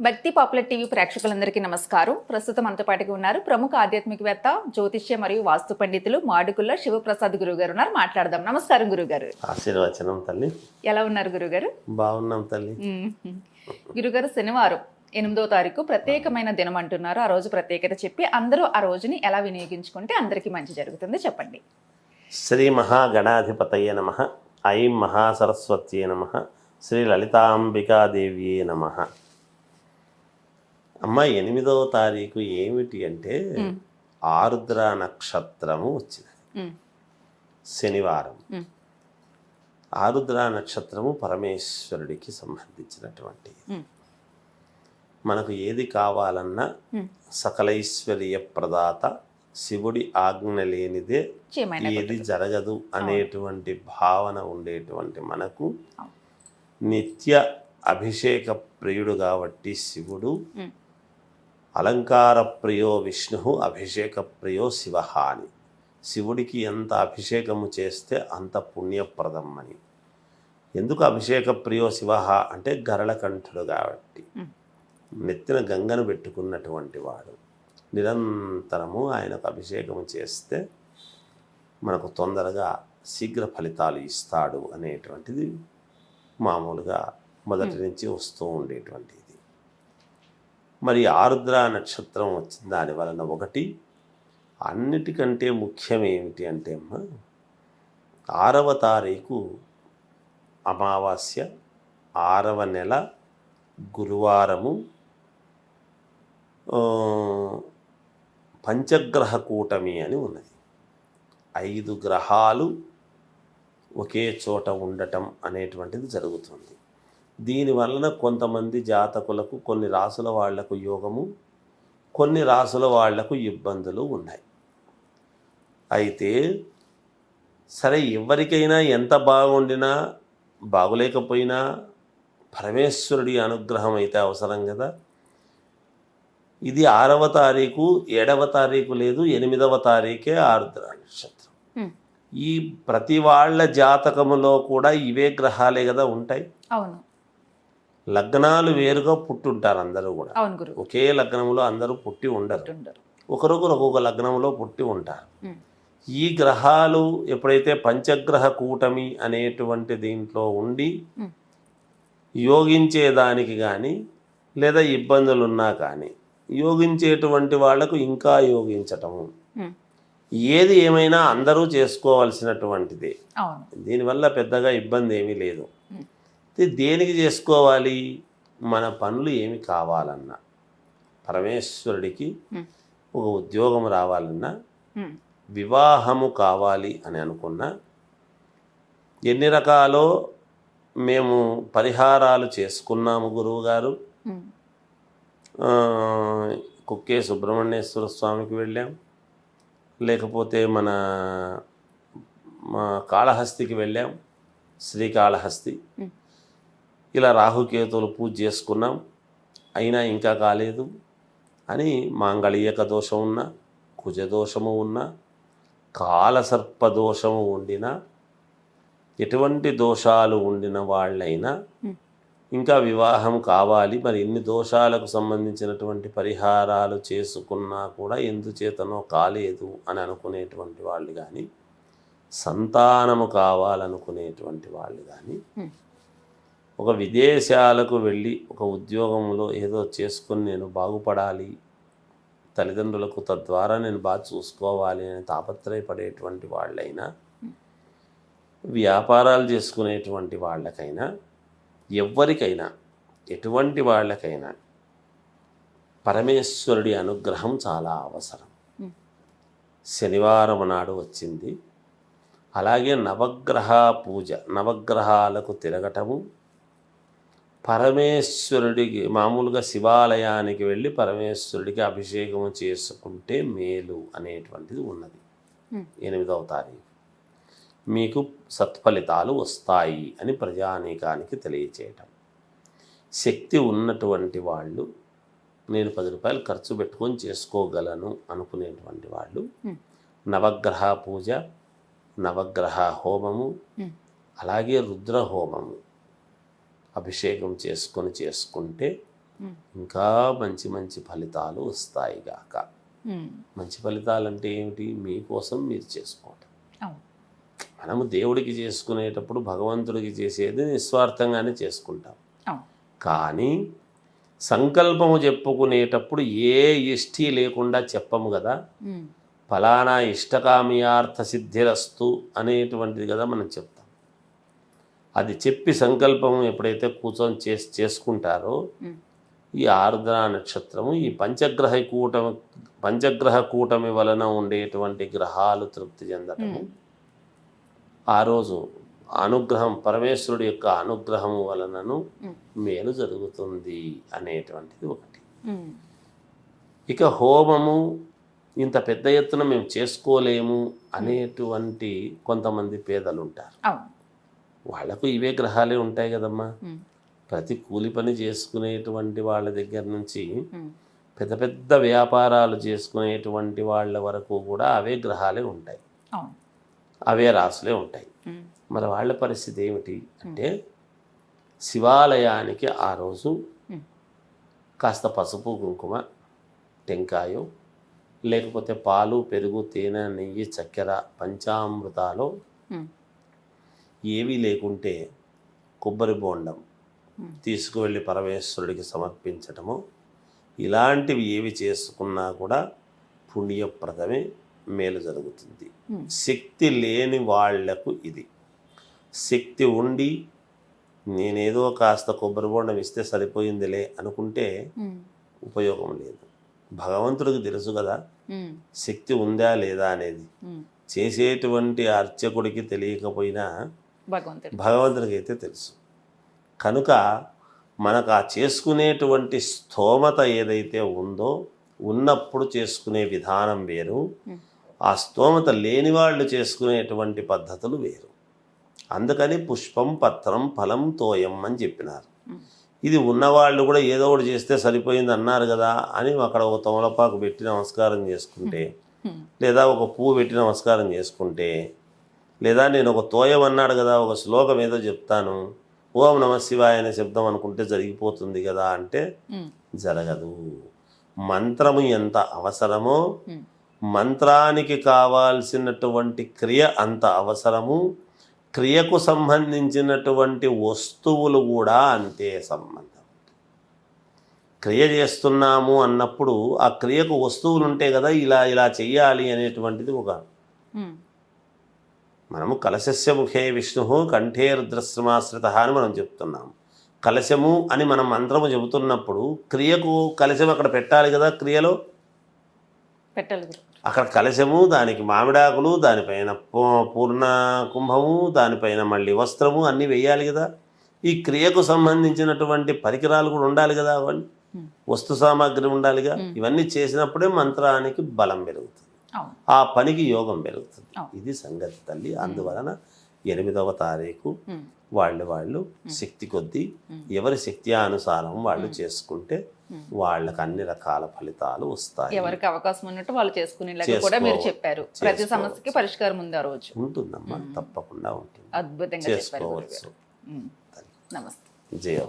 భక్తి popular TV ప్రేక్షకులందరికీ నమస్కారం. ప్రస్తుతం మనతో పాటుగా ఉన్నారు ప్రముఖ ఆధ్యాత్మికవేత్త జ్యోతిష్య మరియు వాస్తు పండితులు మాడుకుల్ల శివప్రసాద్ గురువు గారు ఉన్నారు. మాట్లాడదాం. నమస్కారం గురుగారు ఆశీర్వచనం తల్లి. ఎలా ఉన్నారు గురుగారు బాగున్నాం తల్లి. గురుగారు శనివారం ఎనిమిదో తారీఖు ప్రత్యేకమైన దినం అంటున్నారు. ఆ రోజు ప్రత్యేకత చెప్పి అందరూ ఆ రోజుని ఎలా వినియోగించుకుంటే అందరికీ మంచి జరుగుతుంది చెప్పండి. శ్రీ మహాగణాధిపతయ నమ. ఐం మహాసరస్వత్యే నమ. శ్రీ లలితాంబికాదేవ్యే నమ. అమ్మ ఎనిమిదవ తారీఖు ఏమిటి అంటే ఆరుద్ర నక్షత్రము వచ్చింది. శనివారం. ఆరుద్ర నక్షత్రము పరమేశ్వరుడికి సంబంధించినటువంటి మనకు ఏది కావాలన్నా. సకలైశ్వర్య ప్రదాత శివుడి ఆజ్ఞ లేనిదే ఏది జరగదు అనేటువంటి భావన ఉండేటువంటి మనకు. నిత్య అభిషేక ప్రియుడు కాబట్టి శివుడు ఉమ్, అలంకార ప్రియో విష్ణు అభిషేక ప్రియో శివ అని. శివుడికి ఎంత అభిషేకము చేస్తే అంత పుణ్యప్రదం అని ఎందుకు అభిషేక ప్రియో శివ అంటే గరళకంఠుడు కాబట్టి. నెత్తిన గంగను పెట్టుకున్నటువంటి వాడు. నిరంతరము ఆయనకు అభిషేకం చేస్తే మనకు తొందరగా శీఘ్ర ఫలితాలు ఇస్తాడు అనేటువంటిది మామూలుగా మొదటి నుంచి వస్తూ ఉండేటువంటిది. మరి ఆరుద్ర నక్షత్రం వచ్చిన దాని వలన ఒకటి. అన్నిటికంటే ముఖ్యం ఏమిటి అంటే అమ్మ ఆరవ తారీఖు అమావాస్య ఆరవ నెల గురువారము పంచగ్రహ కూటమి అని ఉన్నది. ఐదు గ్రహాలు ఒకే చోట ఉండటం అనేటువంటిది జరుగుతుంది. దీని వలన కొంతమంది జాతకులకు కొన్ని రాసుల వాళ్ళకు యోగము కొన్ని రాసుల వాళ్ళకు ఇబ్బందులు ఉన్నాయి. అయితే సరే ఎవరికైనా ఎంత బాగుండినా బాగులేకపోయినా పరమేశ్వరుడి అనుగ్రహం అయితే అవసరం కదా. ఇది ఆరవ తారీఖు ఏడవ తారీఖు లేదు ఎనిమిదవ తారీఖే ఆరుద్ర నక్షత్రం. ఈ ప్రతి వాళ్ళ జాతకములో కూడా ఇవే గ్రహాలే కదా ఉంటాయి. అవును. లగ్నాలు వేరుగా పుట్టుంటారు అందరూ కూడా. ఒకే లగ్నంలో అందరూ పుట్టి ఉండరు. ఒకరొకరు ఒక్కొక్క లగ్నంలో పుట్టి ఉంటారు. ఈ గ్రహాలు ఎప్పుడైతే పంచగ్రహ కూటమి అనేటువంటి దీంట్లో ఉండి యోగించేదానికి కానీ లేదా ఇబ్బందులు ఉన్నా కానీ యోగించేటువంటి వాళ్ళకు ఇంకా యోగించటము. ఏది ఏమైనా అందరూ చేసుకోవాల్సినటువంటిదే. దీనివల్ల పెద్దగా ఇబ్బంది ఏమీ లేదు. దేనికి చేసుకోవాలి? మన పనులు ఏమి కావాలన్నా. పరమేశ్వరుడికి ఒక ఉద్యోగం రావాలన్నా వివాహము కావాలి అని అనుకున్నా ఎన్ని రకాలో మేము పరిహారాలు చేసుకున్నాము గురువుగారు. ఉమ్, ఆ, కుక్కే సుబ్రహ్మణ్యేశ్వర స్వామికి వెళ్ళాం. లేకపోతే మన మా కాళహస్తికి వెళ్ళాం. శ్రీకాళహస్తి. ఇలా రాహుకేతువులు పూజ చేసుకున్నాం. అయినా ఇంకా కాలేదు అని మాంగళీయక దోషం ఉన్నా కుజదోషము ఉన్నా కాలసర్ప దోషము ఉండినా ఎటువంటి దోషాలు ఉండిన వాళ్ళైనా ఇంకా వివాహం కావాలి. మరి ఇన్ని దోషాలకు సంబంధించినటువంటి పరిహారాలు చేసుకున్నా కూడా ఎందుచేతనో కాలేదు అని అనుకునేటువంటి వాళ్ళు కానీ సంతానము కావాలనుకునేటువంటి వాళ్ళు కానీ ఒక విదేశాలకు వెళ్ళి ఒక ఉద్యోగంలో ఏదో చేసుకుని నేను బాగుపడాలి తల్లిదండ్రులకు తద్వారా నేను బాగా చూసుకోవాలి అని తాపత్రయపడేటువంటి వాళ్ళైనా వ్యాపారాలు చేసుకునేటువంటి వాళ్ళకైనా ఎవ్వరికైనా ఎటువంటి వాళ్ళకైనా పరమేశ్వరుడి అనుగ్రహం చాలా అవసరం. శనివారం నాడు వచ్చింది. అలాగే నవగ్రహ పూజ నవగ్రహాలకు తిరగటము పరమేశ్వరుడికి మామూలుగా శివాలయానికి వెళ్ళి పరమేశ్వరుడికి అభిషేకం చేసుకుంటే మేలు అనేటువంటిది ఉన్నది. ఎనిమిదవ తారీఖు. మీకు సత్ఫలితాలు వస్తాయి అని ప్రజానీకానికి తెలియచేయటం. శక్తి ఉన్నటువంటి వాళ్ళు నేను పది రూపాయలు ఖర్చు పెట్టుకొని చేసుకోగలను అనుకునేటువంటి వాళ్ళు నవగ్రహ పూజ నవగ్రహ హోమము అలాగే రుద్ర హోమము అభిషేకం చేసుకొని చేసుకుంటే ఇంకా మంచి మంచి ఫలితాలు వస్తాయి గాక. మంచి ఫలితాలు అంటే ఏమిటి? మీకోసం మీరు చేసుకోవటం. మనము దేవుడికి చేసుకునేటప్పుడు భగవంతుడికి చేసేది నిస్వార్థంగానే చేసుకుంటాం. కానీ సంకల్పము చెప్పుకునేటప్పుడు ఏ ఇష్టి లేకుండా చెప్పము కదా. ఫలానా ఇష్టకామ్యార్థ సిద్ధిరస్తు అనేటువంటిది కదా మనం చెప్తాం. అది చెప్పి సంకల్పం ఎప్పుడైతే కూర్చొని చేసి చేసుకుంటారో ఈ ఆరుద్ర నక్షత్రము ఈ పంచగ్రహ కూటమి పంచగ్రహ కూటమి వలన ఉండేటువంటి గ్రహాలు తృప్తి చెందటము. ఆ రోజు అనుగ్రహం పరమేశ్వరుడి యొక్క అనుగ్రహము వలనను. మేలు జరుగుతుంది అనేటువంటిది ఒకటి. ఇక హోమము ఇంత పెద్ద ఎత్తున మేము చేసుకోలేము అనేటువంటి కొంతమంది పేదలు ఉంటారు వాళ్ళకు ఇవే గ్రహాలే ఉంటాయి కదమ్మా. ప్రతి కూలి పని చేసుకునేటువంటి వాళ్ళ దగ్గర నుంచి పెద్ద పెద్ద వ్యాపారాలు చేసుకునేటువంటి వాళ్ళ వరకు కూడా అవే గ్రహాలే ఉంటాయి. అవే రాసులే ఉంటాయి. మరి వాళ్ళ పరిస్థితి ఏమిటి అంటే శివాలయానికి ఆ రోజు కాస్త పసుపు కుంకుమ టెంకాయ లేకపోతే పాలు పెరుగు తేనె నెయ్యి చక్కెర పంచామృతాలు ఏవీ లేకుంటే కొబ్బరి బోండం తీసుకువెళ్ళి పరమేశ్వరుడికి సమర్పించటము. ఇలాంటివి ఏవి చేసుకున్నా కూడా పుణ్యప్రదమే మేలు జరుగుతుంది. శక్తి లేని వాళ్ళకు ఇది. శక్తి ఉండి నేనేదో కాస్త కొబ్బరి బోండం ఇస్తే సరిపోయిందిలే అనుకుంటే ఉపయోగం లేదు. భగవంతుడికి తెలుసు కదా శక్తి ఉందా లేదా అనేది. చేసేటువంటి అర్చకుడికి తెలియకపోయినా భగవంతుడు. భగవంతుడికి అయితే తెలుసు. కనుక మనకు ఆ చేసుకునేటువంటి స్తోమత ఏదైతే ఉందో ఉన్నప్పుడు చేసుకునే విధానం వేరు. ఆ స్తోమత లేని వాళ్ళు చేసుకునేటువంటి పద్ధతులు వేరు. అందుకని పుష్పం పత్రం ఫలం తోయం అని చెప్పినారు. ఇది ఉన్నవాళ్ళు కూడా ఏదో ఒకటి చేస్తే సరిపోయింది అన్నారు కదా అని అక్కడ ఒక తమలపాకు పెట్టి నమస్కారం చేసుకుంటే లేదా ఒక పువ్వు పెట్టి నమస్కారం చేసుకుంటే లేదా నేను ఒక తోయం అన్నాడు కదా ఒక శ్లోకం ఏదో చెప్తాను. ఓం నమ శివాయ అనే శబ్దం అనుకుంటే జరిగిపోతుంది కదా అంటే జరగదు. మంత్రము ఎంత అవసరమో మంత్రానికి కావాల్సినటువంటి క్రియ అంత అవసరము క్రియకు సంబంధించినటువంటి వస్తువులు కూడా అంతే సంబంధం. క్రియ చేస్తున్నాము అన్నప్పుడు ఆ క్రియకు వస్తువులు ఉంటాయి కదా ఇలా ఇలా చెయ్యాలి అనేటువంటిది ఒక మనము కలశస్య ముఖే విష్ణు కంఠే రుద్రశ్రమాశ్రిత అని మనం చెప్తున్నాం కలశము అని మనం మంత్రము చెబుతున్నప్పుడు క్రియకు కలశం అక్కడ పెట్టాలి కదా క్రియలో? పెట్టాలి అక్కడ కలశము దానికి మామిడాకులు దానిపైన పూర్ణ కుంభము దానిపైన మళ్ళీ వస్త్రము అన్నీ వేయాలి కదా. ఈ క్రియకు సంబంధించినటువంటి పరికరాలు కూడా ఉండాలి కదా అవన్నీ. వస్తు సామాగ్రి ఉండాలిగా. ఇవన్నీ చేసినప్పుడే మంత్రానికి బలం పెరుగుతుంది. ఆ పనికి యోగం పెరుగుతుంది. ఇది సంగతి తల్లి. అందువలన ఎనిమిదవ తారీఖు వాళ్ళు వాళ్ళు శక్తి కొద్దీ ఎవరి శక్తి అనుసారం వాళ్ళు చేసుకుంటే వాళ్ళకి అన్ని రకాల ఫలితాలు వస్తాయి. ఎవరికి అవకాశం ఉన్నట్టు వాళ్ళు చేసుకునేలాగా కూడా మీరు చెప్పారు. ప్రతి సమస్యకి పరిష్కారం ఉంది ఆ రోజు. ఉంటుందమ్మా తప్పకుండా ఉంటుంది. అద్భుతంగా చేసుకోవచ్చు. నమస్తే. జయ